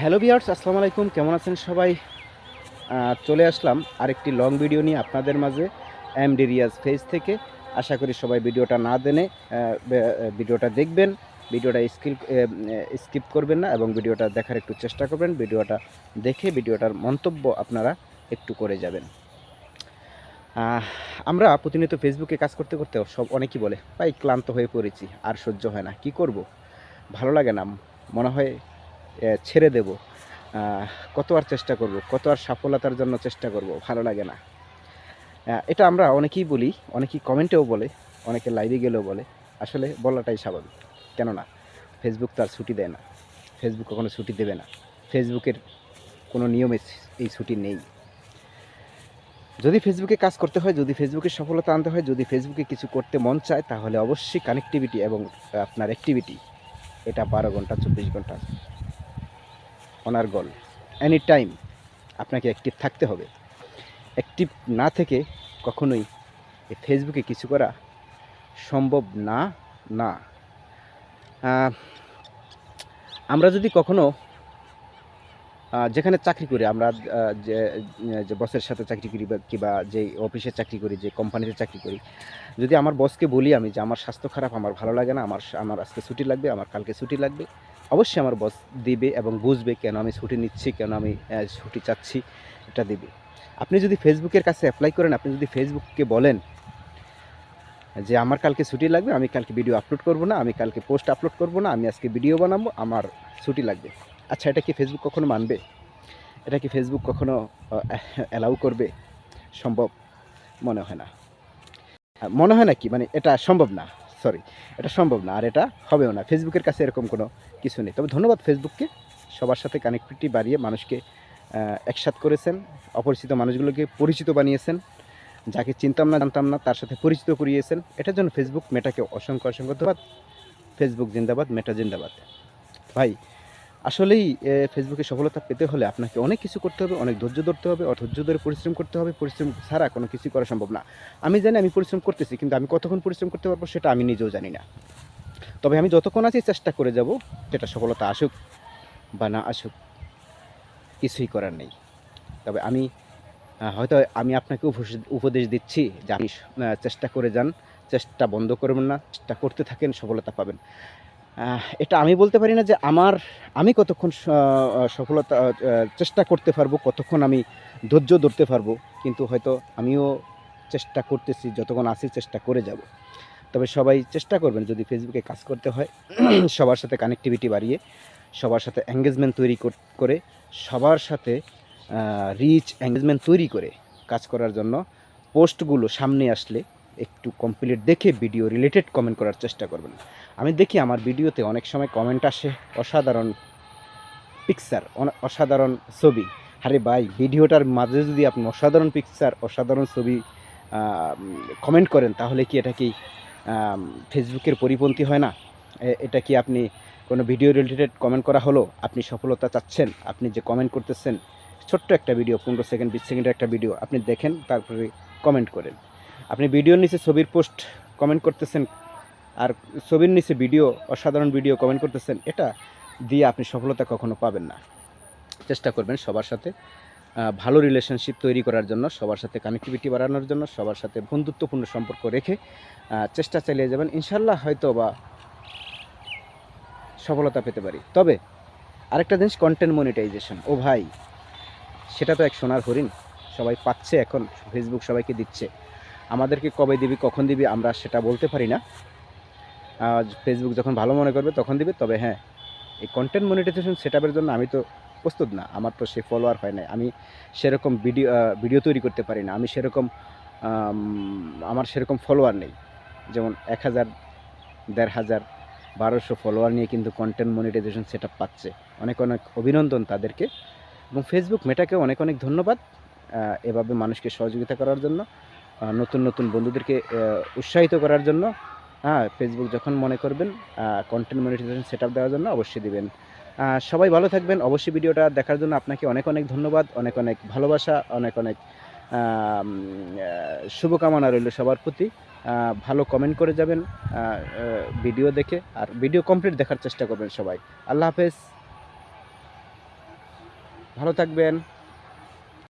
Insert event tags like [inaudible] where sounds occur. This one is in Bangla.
হ্যালো বিয়ার্স আসসালামু আলাইকুম। কেমন আছেন সবাই? চলে আসলাম আরেকটি লং ভিডিও নিয়ে আপনাদের মাঝে এম ডি রিয়াজ ফেজ থেকে। আশা করি সবাই ভিডিওটা না দেনে ভিডিওটা দেখবেন, ভিডিওটা স্কিল স্কিপ করবেন না এবং ভিডিওটা দেখার একটু চেষ্টা করবেন, ভিডিওটা দেখে ভিডিওটার মন্তব্য আপনারা একটু করে যাবেন। আমরা প্রতিনিয়ত ফেসবুকে কাজ করতে করতে সব অনেকেই বলে, ভাই, ক্লান্ত হয়ে পড়েছি, আর সহ্য হয় না, কি করব? ভালো লাগে না, মনে হয় ছেড়ে দেব। কত আর চেষ্টা করব কত আর সফলতার জন্য চেষ্টা করব, ভালো লাগে না। এটা আমরা অনেকেই বলি, অনেকেই কমেন্টেও বলে, অনেকে লাইভে গেলেও বলে, আসলে বলাটাই স্বাভাবিক। কেননা ফেসবুক তো আর ছুটি দেয় না। ফেসবুক কখনো ছুটি দেবে না। ফেসবুকের কোনো নিয়মে এই ছুটি নেই। যদি ফেসবুকে কাজ করতে হয়, যদি ফেসবুকে সফলতা আনতে হয়, যদি ফেসবুকে কিছু করতে মন চায়, তাহলে অবশ্যই কানেক্টিভিটি এবং আপনার অ্যাক্টিভিটি এটা বারো ঘণ্টা, চব্বিশ ঘণ্টা অনার গল এনি টাইম আপনাকে অ্যাক্টিভ থাকতে হবে। অ্যাক্টিভ না থেকে কখনোই ফেসবুকে কিছু করা সম্ভব না না। আমরা যদি কখনো যেখানে চাকরি করি, আমরা যে বসের সাথে চাকরি করি কিংবা যে অফিসে চাকরি করি, যে কোম্পানিতে চাকরি করি, যদি আমার বসকে বলি আমি যে আমার স্বাস্থ্য খারাপ, আমার ভালো লাগে না, আমার আমার আজকে ছুটি লাগবে, আমার কালকে ছুটি লাগবে, অবশ্যই আমার বস দিবে এবং বুঝবে কেন আমি ছুটি নিচ্ছি, কেন আমি ছুটি চাচ্ছি, এটা দিবে। আপনি যদি ফেসবুকের কাছে অ্যাপ্লাই করেন, আপনি যদি ফেসবুককে বলেন যে আমার কালকে ছুটি লাগবে, আমি কালকে ভিডিও আপলোড করব না, আমি কালকে পোস্ট আপলোড করব না, আমি আজকে ভিডিও বানাবো, আমার ছুটি লাগবে। আচ্ছা এটা কি ফেসবুক কখনো মানবে? এটা কি ফেসবুক কখনো অ্যালাউ করবে? সম্ভব মনে হয় না। মনে হয় না কি? মানে এটা সম্ভব না সরি এটা সম্ভব না, আর এটা হবেও না। ফেসবুকের কাছে এরকম কোনো কিছু নেই। তবে ধন্যবাদ ফেসবুককে সবার সাথে কানেক্টিভিটি বাড়িয়ে মানুষকে একসাথ করেছেন, অপরিচিত মানুষগুলোকে পরিচিত বানিয়েছেন, যাকে চিনতাম না, জানতাম না, তার সাথে পরিচিত করিয়েছেন। এটার জন্য ফেসবুক মেটাকে অসংখ্য অসংখ্য ধন্যবাদ। ফেসবুক জিন্দাবাদ মেটা জিন্দাবাদ। ভাই আসলেই ফেসবুকে সফলতা পেতে হলে আপনাকে অনেক কিছু করতে হবে অনেক ধৈর্য ধরতে হবে ধৈর্য ধরে পরিশ্রম করতে হবে পরিশ্রম ছাড়া কোনো কিছু করা সম্ভব না। আমি জানি আমি পরিশ্রম করতেছি কিন্তু আমি কতক্ষণ পরিশ্রম করতে পারব সেটা আমি নিজেও জানি না। তবে আমি যতক্ষণ আছি চেষ্টা করে যাব সেটা সফলতা আসুক বা না আসুক কিছুই করার নেই। তবে আমি হয়তো আমি আপনাকে উপদেশ দিচ্ছি যে আহ, চেষ্টা করে যান চেষ্টা বন্ধ করবেন না চেষ্টা করতে থাকেন সফলতা পাবেন। এটা আমি বলতে পারি না যে আমার, আমি কতক্ষণ সফলতা চেষ্টা করতে পারব, কতক্ষণ আমি ধৈর্য ধরতে পারব, কিন্তু হয়তো আমিও চেষ্টা করতেছি, যতক্ষণ আছি চেষ্টা করে যাব। তবে সবাই চেষ্টা করবেন, যদি ফেসবুকে কাজ করতে হয়, [clears throat] সবার সাথে কানেক্টিভিটি বাড়িয়ে, সবার সাথে এঙ্গেজমেন্ট তৈরি করে সবার সাথে রিচ এঙ্গেজমেন্ট তৈরি করে কাজ করার জন্য পোস্টগুলো সামনে আসলে একটু কমপ্লিট দেখে ভিডিও রিলেটেড কমেন্ট করার চেষ্টা করবেন। আমি দেখি আমার ভিডিওতে অনেক সময় কমেন্ট আসে অসাধারণ পিকচার অসাধারণ ছবি। আরে ভাই ভিডিওটার মাঝে যদি আপনি অসাধারণ পিকচার অসাধারণ ছবি কমেন্ট করেন, তাহলে কি এটা কি ফেসবুকের পরিপন্থী হয় না? এটা কি আপনি কোনো ভিডিও রিলেটেড কমেন্ট করা হলো? আপনি সফলতা চাচ্ছেন? আপনি যে কমেন্ট করতেছেন, ছোট্ট একটা ভিডিও পনেরো সেকেন্ড বিশ সেকেন্ডের একটা ভিডিও আপনি দেখেন, তারপরে কমেন্ট করেন। আপনি ভিডিওর নিচে ছবির পোস্ট কমেন্ট করতেছেন আর ছবির নিচে ভিডিও অসাধারণ ভিডিও কমেন্ট করতেছেন, এটা দিয়ে আপনি সফলতা কখনো পাবেন না। চেষ্টা করবেন সবার সাথে ভালো রিলেশনশিপ তৈরি করার জন্য, সবার সাথে কানেক্টিভিটি বাড়ানোর জন্য, সবার সাথে বন্ধুত্বপূর্ণ সম্পর্ক রেখে চেষ্টা চালিয়ে যাবেন ইনশাল্লাহ হয়তো বা সফলতা পেতে পারি। তবে আরেকটা জিনিস কন্টেন্ট মনিটাইজেশন ও ভাই, সেটা তো এক সোনার হরিণ, সবাই পাচ্ছে এখন ফেসবুক সবাইকে দিচ্ছে। আমাদেরকে কবে দিবি, কখন দিবি, আমরা সেটা বলতে পারি না। ফেসবুক যখন ভালো মনে করবে, তখন দিবে, তবে হ্যাঁ এই কন্টেন্ট মনিটাইজেশন সেটআপের জন্য আমি তো প্রস্তুত না। আমার তো সে ফলোয়ার হয় নাই। আমি সেরকম ভিডিও ভিডিও তৈরি করতে পারি না। আমি সেরকম আমার সেরকম ফলোয়ার নেই। যেমন এক হাজার, দেড় হাজার, বারোশো ফলোয়ার নিয়ে কিন্তু কন্টেন্ট মনিটাইজেশন সেট পাচ্ছে। অনেক অনেক অভিনন্দন তাদেরকে। এবং ফেসবুক মেটাকে অনেক অনেক ধন্যবাদ এভাবে মানুষকে সহযোগিতা করার জন্য। নতুন নতুন বন্ধুদেরকে উৎসাহিত করার জন্য হ্যাঁ ফেসবুক যখন মনে করবেন কন্টেন্ট মনিটাইজেশন সেট দেওয়ার জন্য অবশ্যই দিবেন। সবাই ভালো থাকবেন। অবশ্যই ভিডিওটা দেখার জন্য আপনাকে অনেক অনেক ধন্যবাদ, অনেক অনেক ভালোবাসা, অনেক অনেক শুভকামনা রইল সবার প্রতি। ভালো কমেন্ট করে যাবেন ভিডিও দেখে, আর ভিডিও কমপ্লিট দেখার চেষ্টা করবেন সবাই। আল্লাহ হাফেজ। ভালো থাকবেন।